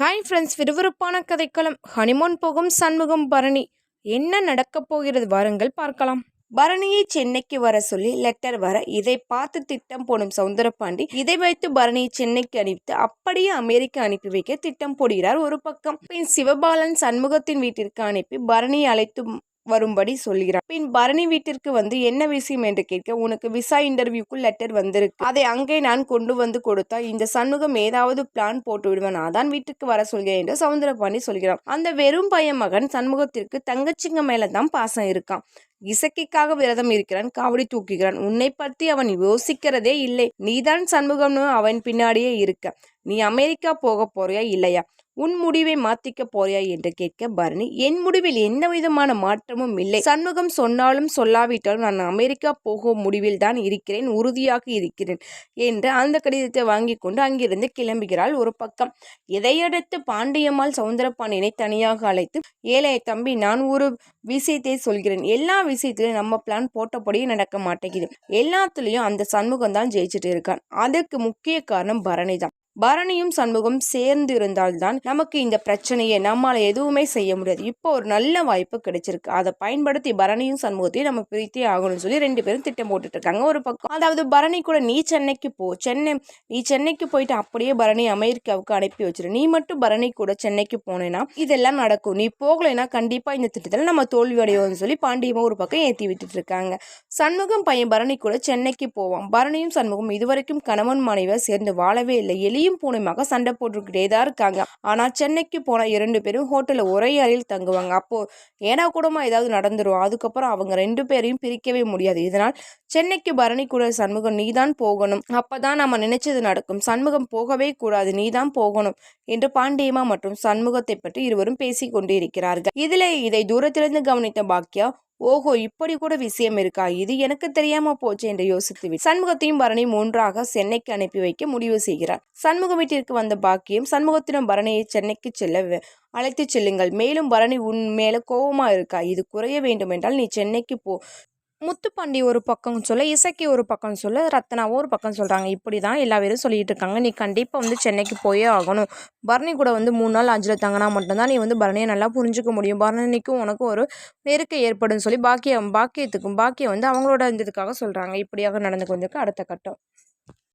Hi friends விறுவிறுப்பான கதைக்களம். Honeymoon போகும் சண்முகம் பரணி. என்ன நடக்கப் போகிறது வாருங்கள் பார்க்கலாம். பரணியை சென்னைக்கு வர சொல்லி லெட்டர் வர இதை பார்த்து திட்டம் போடும் சவுந்தரபாண்டி இதை வைத்து பரணியை சென்னைக்கு அனுப்பித்து அப்படியே அமெரிக்கா அனுப்பி வைக்க திட்டம் போடுகிறார் ஒரு பக்கம். பின் சிவபாலன் சண்முகத்தின் வீட்டிற்கு அனுப்பி பரணியை அழைத்து வரும்படி சொல்கிறான் பின் பரணி வீட்டிற்கு வந்து என்ன விஷயம் என்று கேட்க உனக்கு விசா இன்டர்வியூக்கு லெட்டர் வந்திருக்கு. அதை அங்கே நான் கொண்டு வந்து கொடுத்தா இந்த சண்முகம் ஏதாவது பிளான் போட்டு விடுவேன். அதான் வீட்டுக்கு வர சொல்கிறேன் என்று சவுந்தரபாணி சொல்கிறான். அந்த வெறும் பையன் மகன் சண்முகத்திற்கு தங்கச்சிங்க மேலதான் பாசம் இருக்கான். இசக்கிக்காக விரதம் இருக்கிறான் காவடி தூக்குகிறான். உன்னை பற்றி அவன் யோசிக்கிறதே இல்லை. நீதான் சண்முகம்னு அவன் பின்னாடியே இருக்க. நீ அமெரிக்கா போக போறியா இல்லையா? உன் முடிவை மாத்திக்க போறியா என்று கேட்க பரணி என் முடிவில் எந்த விதமான மாற்றமும் இல்லை. சண்முகம் சொன்னாலும் சொல்லாவிட்டாலும் நான் அமெரிக்கா போகும் முடிவில் தான் இருக்கிறேன் உறுதியாக இருக்கிறேன் என்று அந்த கடிதத்தை வாங்கி கொண்டு அங்கிருந்து கிளம்புகிறாள் ஒரு பக்கம். இதையடுத்து பாண்டியம்மாள் சவுந்தரபாண்டியனை தனியாக அழைத்து ஏழைய தம்பி நான் ஒரு விஷயத்தை சொல்கிறேன். எல்லா விஷயத்துலையும் நம்ம பிளான் போட்டபடியும் நடக்க மாட்டேங்குது. எல்லாத்துலேயும் அந்த சண்முகம் தான் ஜெயிச்சுட்டு இருக்கான். அதுக்கு முக்கிய காரணம் பரணி தான் பரணியும் சண்முகம் சேர்ந்து இருந்தால்தான் நமக்கு இந்த பிரச்சனையை நம்மால எதுவுமே செய்ய முடியாது. இப்போ ஒரு நல்ல வாய்ப்பு கிடைச்சிருக்கு. அதை பயன்படுத்தி பரணியும் சண்முகத்தையும் நம்ம பிரித்தே ஆகணும்னு சொல்லி ரெண்டு பேரும் திட்டம் போட்டுட்டு இருக்காங்க ஒரு பக்கம். அதாவது பரணி கூட நீ சென்னைக்கு போ. சென்னை நீ சென்னைக்கு போயிட்டு அப்படியே பரணி அமெரிக்காவுக்கு அனுப்பி வச்சிரு. நீ மட்டும் பரணி கூட சென்னைக்கு போனேன்னா இதெல்லாம் நடக்கும். நீ போகலைன்னா கண்டிப்பா இந்த திட்டத்தில் நம்ம தோல்வி அடைவோம்னு சொல்லி பாண்டியமா ஒரு பக்கம் ஏற்றி விட்டுட்டு இருக்காங்க. சண்முகம் பையன் பரணி கூட சென்னைக்கு போவான். பரணியும் சண்முகம் இதுவரைக்கும் கணவன் மனைவியா சேர்ந்து வாழவே இல்லை. எலி புலியும் பூனையுமாக சண்டை போட்டுக்கிட்டே தான் இருக்காங்க. ஆனால் சென்னைக்கு போன இரண்டு பேரும் ஹோட்டலில் ஒரே அறையில் தங்குவாங்க. அப்போது ஏனா கூடமா ஏதாவது நடந்துடும் அதுக்கப்புறம் அவங்க ரெண்டு பேரையும் பிரிக்கவே முடியாது. இதனால் சென்னைக்கு பரணி கூட சண்முகம் நீதான் போகணும். அப்பதான் நம்ம நினைச்சது நடக்கும். சண்முகம் போகவே கூடாது. நீதான் போகணும் என்று பாண்டியமா மற்றும் சண்முகத்தை பற்றி இருவரும் பேசிக் கொண்டிருக்கிறார்கள். இதில் இதை தூரத்திலிருந்து கவனித்த பாக்கியா ஓஹோ இப்படி கூட விஷயம் இருக்கா? இது எனக்கு தெரியாம போச்சு என்று யோசித்து சண்முகத்தையும் பரணி ஒன்றாக சென்னைக்கு அனுப்பி வைக்க முடிவு செய்கிறார். சண்முக வீட்டிற்கு வந்த பாக்கியம் சண்முகத்திடம் பரணியை சென்னைக்கு செல்ல அழைத்து செல்லுங்கள். மேலும் பரணி உன் மேல கோபமா இருக்கா? இது குறைய வேண்டும் என்றால் நீ சென்னைக்கு போ. முத்துப்பாண்டி ஒரு பக்கம் சொல்ல இசக்கி ஒரு பக்கம் சொல்ல ரத்னாவும் ஒரு பக்கம் சொல்கிறாங்க இப்படி தான் எல்லா பேரும் சொல்லிட்டு இருக்காங்க. நீ கண்டிப்பாக வந்து சென்னைக்கு போயே ஆகணும். பரணி கூட வந்து மூணு நாள் அஞ்சில் தங்கினா மட்டும்தான் நீ வந்து பரணியை நல்லா புரிஞ்சுக்க முடியும். பரணிக்கும் உனக்கும் ஒரு நெருக்கை ஏற்படும் சொல்லி பாக்கியம் பாக்கியத்துக்கும் பாக்கியம் வந்து அவங்களோட இருந்ததுக்காக சொல்கிறாங்க இப்படியாக நடந்து கொண்டிருக்கு அடுத்த கட்டம்.